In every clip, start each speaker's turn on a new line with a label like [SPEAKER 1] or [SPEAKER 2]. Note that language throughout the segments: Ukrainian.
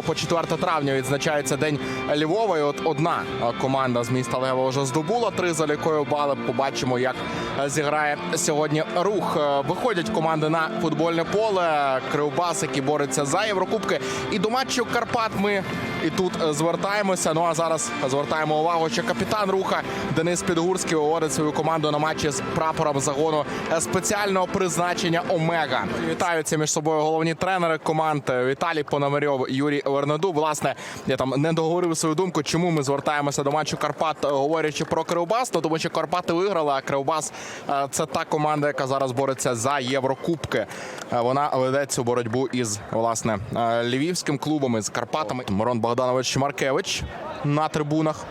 [SPEAKER 1] по 4 травня відзначається День Львова. І от одна е, команда з міста Лева вже здобула три залікові бали. Побачимо, як е, зіграє сьогодні рух. Е, Виходять команди на футбольне поле. Кривбас, який бореться за Єврокубки. І до матчу Карпат ми і тут звертаємося. Ну а зараз звертаємо увагу, що капітан руха Денис Підгурський виводить свою команду на матчі з прапором загону спеціального призначення Омега. Вітаються між собою головні тренери команд Віталій Пономарьов, Юрій Вернеду. Власне, я там не договорив свою думку, чому ми звертаємося до матчу Карпат, е, говорячи про Кривбас. Ну тому що Карпати виграли, а Кривбас е, це та команда, яка зараз бореться за Єврокубки. Е, Вона веде цю боротьбу із власне львівським клубом із Карпатами. Мирон Богданович Маркевич на трибунах.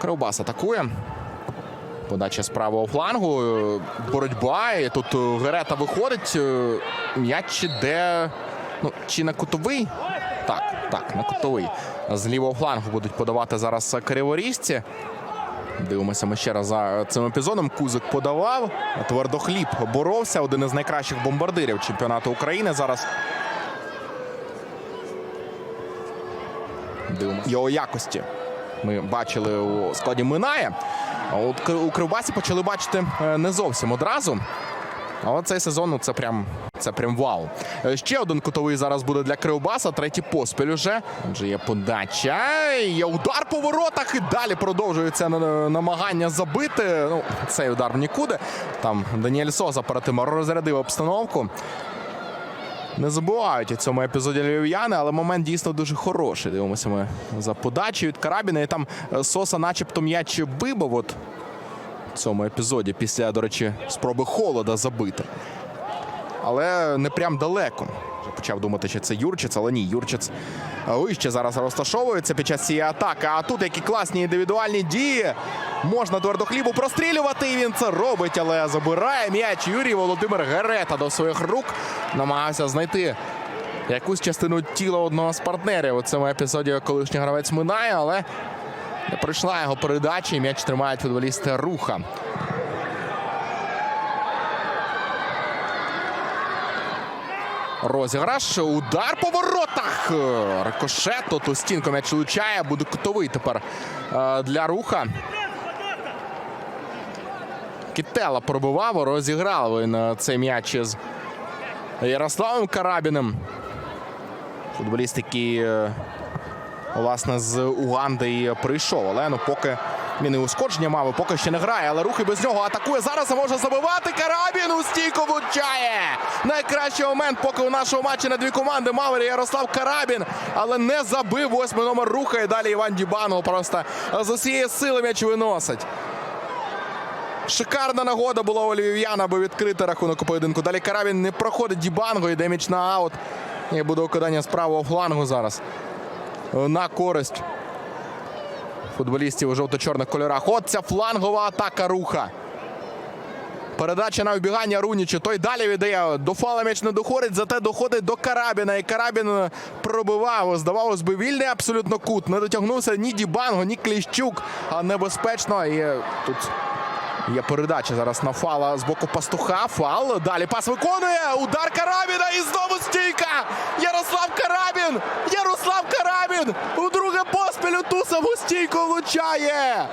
[SPEAKER 1] Кривбас атакує. Подача з правого флангу. Боротьба. І тут Герета виходить. М'яч іде. Ну, чи на кутовий? Так, так, на кутовий. З лівого флангу будуть подавати зараз криворіжці. Дивимося ми ще раз за цим епізодом. Кузик подавав. Твердохліб боровся. Один із найкращих бомбардирів чемпіонату України. Зараз дивимося його якості. Ми бачили у складі Минає. А от у Кривбасі почали бачити е, не зовсім одразу. А от цей сезон ну, це прям це прям вау. Е, Ще один кутовий зараз буде для Кривбаса. Третій поспіль уже. Отже, є подача. Є удар по воротах. І далі продовжується намагання забити. Ну, цей удар в нікуди. Там Даніель Соза перед тим розрядив обстановку. Не забувають у цьому епізоді львів'яни, але момент дійсно дуже хороший. Дивимося ми за подачею від Карабіна. І там е, Соса, начебто, м'яч бибав от в цьому епізоді, після, до речі, спроби холода забити. Але не прям далеко. Вже почав думати, що це Юрчиц, але ні, Юрчиц е, вище зараз розташовується під час цієї атаки. А тут які класні індивідуальні дії. Можна твердохлібу прострілювати, і він це робить, але забирає м'яч Юрій Володимир Герета до своїх рук. Намагався знайти якусь частину тіла одного з партнерів у цьому епізоді колишній гравець минає, але не прийшла його передача, і м'яч тримають футболісти руха. Розіграш, удар по воротах. Рикошет, тут у стінку м'яч влучає, буде кутовий тепер е, для руха. Кітела пробивав, розіграв він е, цей м'яч із Ярославом Карабіним. Футболіст, який е, власне з Уганди прийшов. Але ну поки він і ушкодження мав, поки ще не грає. Але рух і без нього атакує. Зараз може забивати. Карабін у стійку влучає. Найкращий момент, поки у нашому матчі на дві команди мав Ярослав Карабін, але не забив восьмий номер руха. І далі Іван Дібанов просто з усієї сили м'яч виносить. Шикарна нагода була у львів'ян, аби відкрити рахунок у поєдинку. Далі Карабін не проходить Дібанго, йде м'яч на аут. І буде окидання з правого флангу зараз. На користь футболістів у жовто-чорних кольорах. От ця флангова атака руха. Передача на вбігання Рунічу. Той далі віддає. До фала м'яч не доходить, зате доходить до Карабіна. І Карабін пробивав. Здавалось би, вільний абсолютно кут. Не дотягнувся ні Дібанго, ні Кліщук. А небезпечно. І тут Є передача зараз на фала з боку пастуха. Фал. Далі пас виконує. Удар Карабіна. І знову стійка. Ярослав Карабін. Ярослав Карабін. У поспіль у ту саму стійку влучає.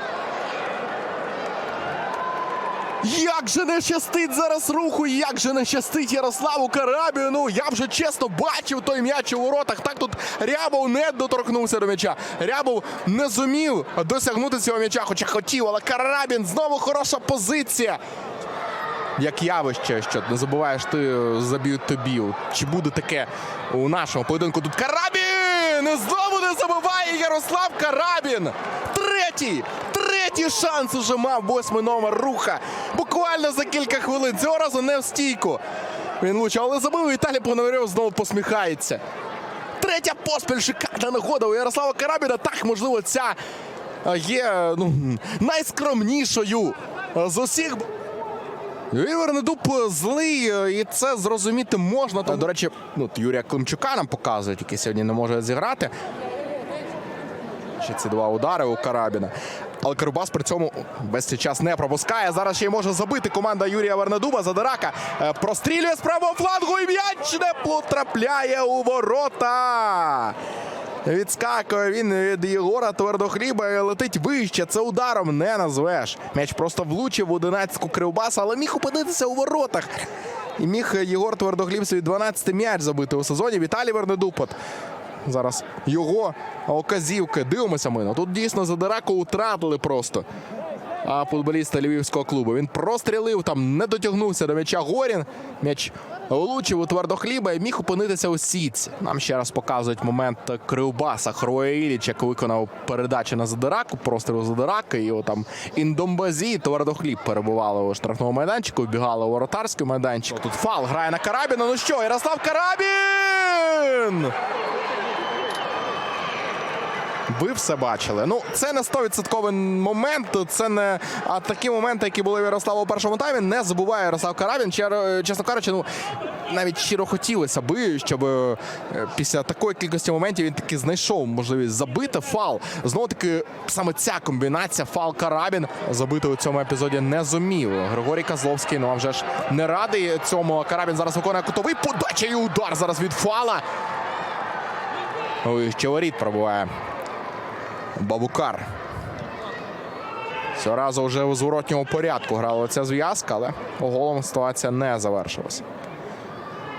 [SPEAKER 1] Як же не щастить зараз руху, як же не щастить Ярославу Карабіну. Я вже чесно бачив той м'яч у воротах. Так тут Рябов не доторкнувся до м'яча. Рябов не зумів досягнути цього м'яча, хоча хотів, але Карабін знову хороша позиція. Як явище, що не забуваєш, ти заб'ють тобі. Чи буде таке у нашому поєдинку? Тут Карабін! І знову не забиває Ярослав Карабін! Третій! Третій шанс уже мав восьмий номер руха. Буквально за кілька хвилин. Цього разу не в стійку. Він влучив, але забив. і Віталій Пономарьов знову посміхається. Третя поспіль шикарна нагода у Ярослава Карабіна. Так, можливо, ця е, є ну, найскромнішою з усіх. Ігор Недуб злий, е, і це зрозуміти можна. До речі, ну, Юрія Климчука нам показують, який сьогодні не може зіграти. Ще ці два удари у Карабіна. Але Кирбас при цьому весь цей час не пропускає. Зараз ще й може забити команда Юрія Вернедуба. Задирака е, прострілює з правого флангу і м'яч не потрапляє у ворота. Відскакує він від Єгора Твердохліба і летить вище. Це ударом не назвеш. М'яч просто влучив в 11-ку Кривбаса, але міг опинитися у воротах. І міг Єгор Твердохліб свій 12-й м'яч забити у сезоні. Віталій Вернедупот. Зараз його оказівки. Дивимося ми. Ну, Тут дійсно Задираку утратили просто. Футболіста львівського клубу. Він прострілив, там не дотягнувся до м'яча Горін. М'яч влучив у твердохліба і міг опинитися у сітці. Нам ще раз показують момент Кривбаса. Хроя Іліч, як виконав передачу на Задираку, простріл Задирака. І там Індомбазі, твердохліб перебували у штрафному майданчику, вбігали у воротарський майданчик. Тут фал грає на Карабіна. Ну що, Ярослав Карабін! Ви все бачили. Ну, це не 100% момент. Це не а такі моменти, які були в Ярослава у першому таймі. Не забуває Ярослав Карабін. Чер- Чесно кажучи, ну навіть щиро хотілося би, щоб е, після такої кількості моментів він таки знайшов можливість забити фал. Знову таки, саме ця комбінація фал Карабін забити у цьому епізоді не зумів. Григорій Козловський, ну а вже ж не радий цьому. Карабін зараз виконує кутовий подача і удар зараз від фала. Ой, ще пробуває. Бабукар. Цього разу вже у зворотньому порядку грала ця зв'язка, але голом ситуація не завершилася.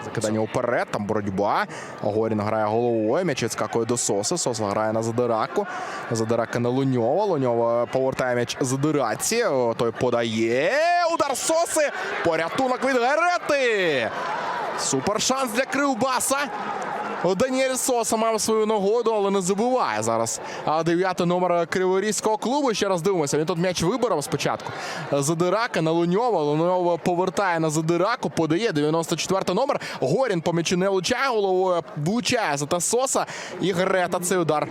[SPEAKER 1] Закидання уперед, там боротьба. Горін грає головою. М'яч відскакує до. Соса грає на Задираку. Задирака на Луньова. Луньова повертає м'яч Задираці. Той подає. Удар Соси. Порятунок від Герети. Супер шанс для Кривбаса. Даніель Соса мав свою нагоду, але не забуває зараз. А дев'ятий номер Криворізького клубу. Ще раз дивимося. Він тут м'яч виборов спочатку. Задирака на Луньова. Луньова повертає на Задираку, подає 94 номер. Горін по м'ячу не влучає головою, влучає за Соса. І Грета цей удар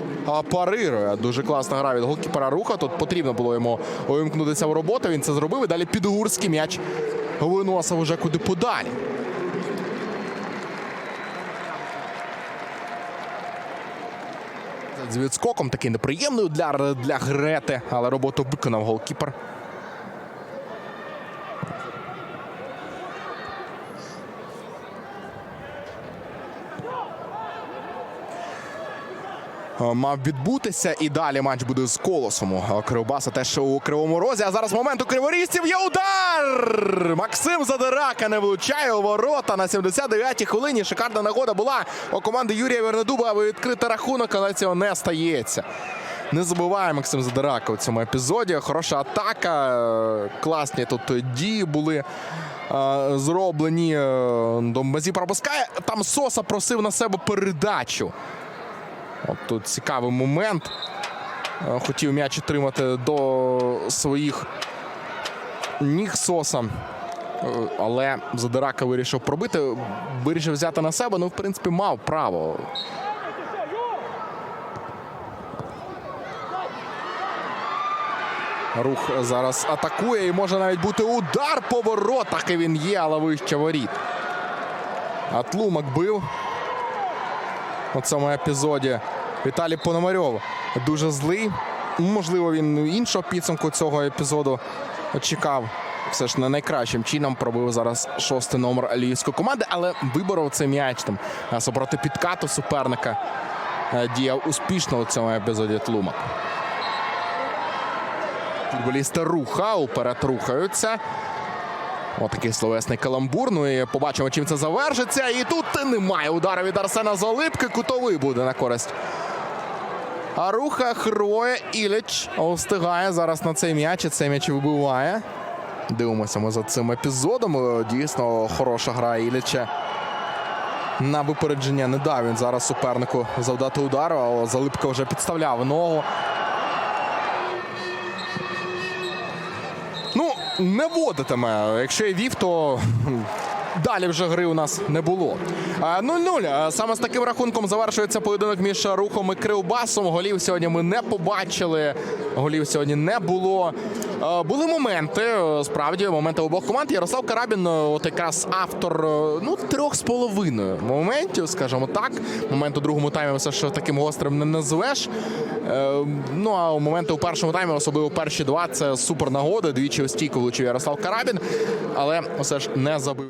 [SPEAKER 1] парирує. Дуже класна гра від голкіпера руха. Тут потрібно було йому увімкнутися в роботу. Він це зробив. І далі підгурський м'яч виносив уже куди подалі. З відскоком такий неприємний удар для Грети, але роботу виконав голкіпер. Е, Мав відбутися і далі матч буде з колосом. у Кривбаса теж у кривому розі. А зараз момент у криворізців є удар! Максим Задирака не влучає у ворота на 79-й хвилині. Шикарна нагода була у команди Юрія Вернедуба, аби відкрити рахунок, але цього не стається. Не забуває Максим Задирака у цьому епізоді. Хороша атака. Класні тут дії були е, зроблені. Е, Домбазі пропускає. Там Соса просив на себе передачу. От тут цікавий момент. Е, Хотів м'яч отримати до своїх ніг Соса. Е, Але Задирака вирішив пробити, вирішив взяти на себе. Ну, в принципі, мав право. Рух зараз атакує і може навіть бути удар по воротах. І він є, але вище воріт. Атлумак бив у цьому епізоді. Віталій Пономарьов дуже злий. Можливо, він іншого підсумку цього епізоду чекав. Все ж не найкращим чином пробив зараз шостий номер львівської команди, але виборов цей м'яч там а супроти підкату суперника е, діяв успішно у цьому епізоді Тлумак. Футболісти руха уперед рухаються. Отакий словесний каламбур. Ну і побачимо, чим це завершиться. І тут немає удару від Арсена Залипки. Кутовий буде на користь. А руха Хроя Іліч встигає зараз на цей м'яч. і Цей м'яч вибиває. Дивимося ми за цим епізодом. Дійсно хороша гра Іліча. На випередження не дав він зараз супернику завдати удару, але Залипка вже підставляв ногу. Ну, не водитиме. Якщо і вів, то далі вже гри у нас не було. Е, 0-0. Е, Саме з таким рахунком завершується поєдинок між рухом і Кривбасом. Голів сьогодні ми не побачили. Голів сьогодні не було. Е, Були моменти, е, справді, моменти обох команд. Ярослав Карабін, е, от якраз автор е, ну, трьох з половиною моментів, скажімо так. Момент у другому таймі все ж таким гострим не назвеш. Е, Ну а моменти у першому таймі, особливо перші два, це супер нагоди. Двічі у стійку влучив Ярослав Карабін, але все ж не забив.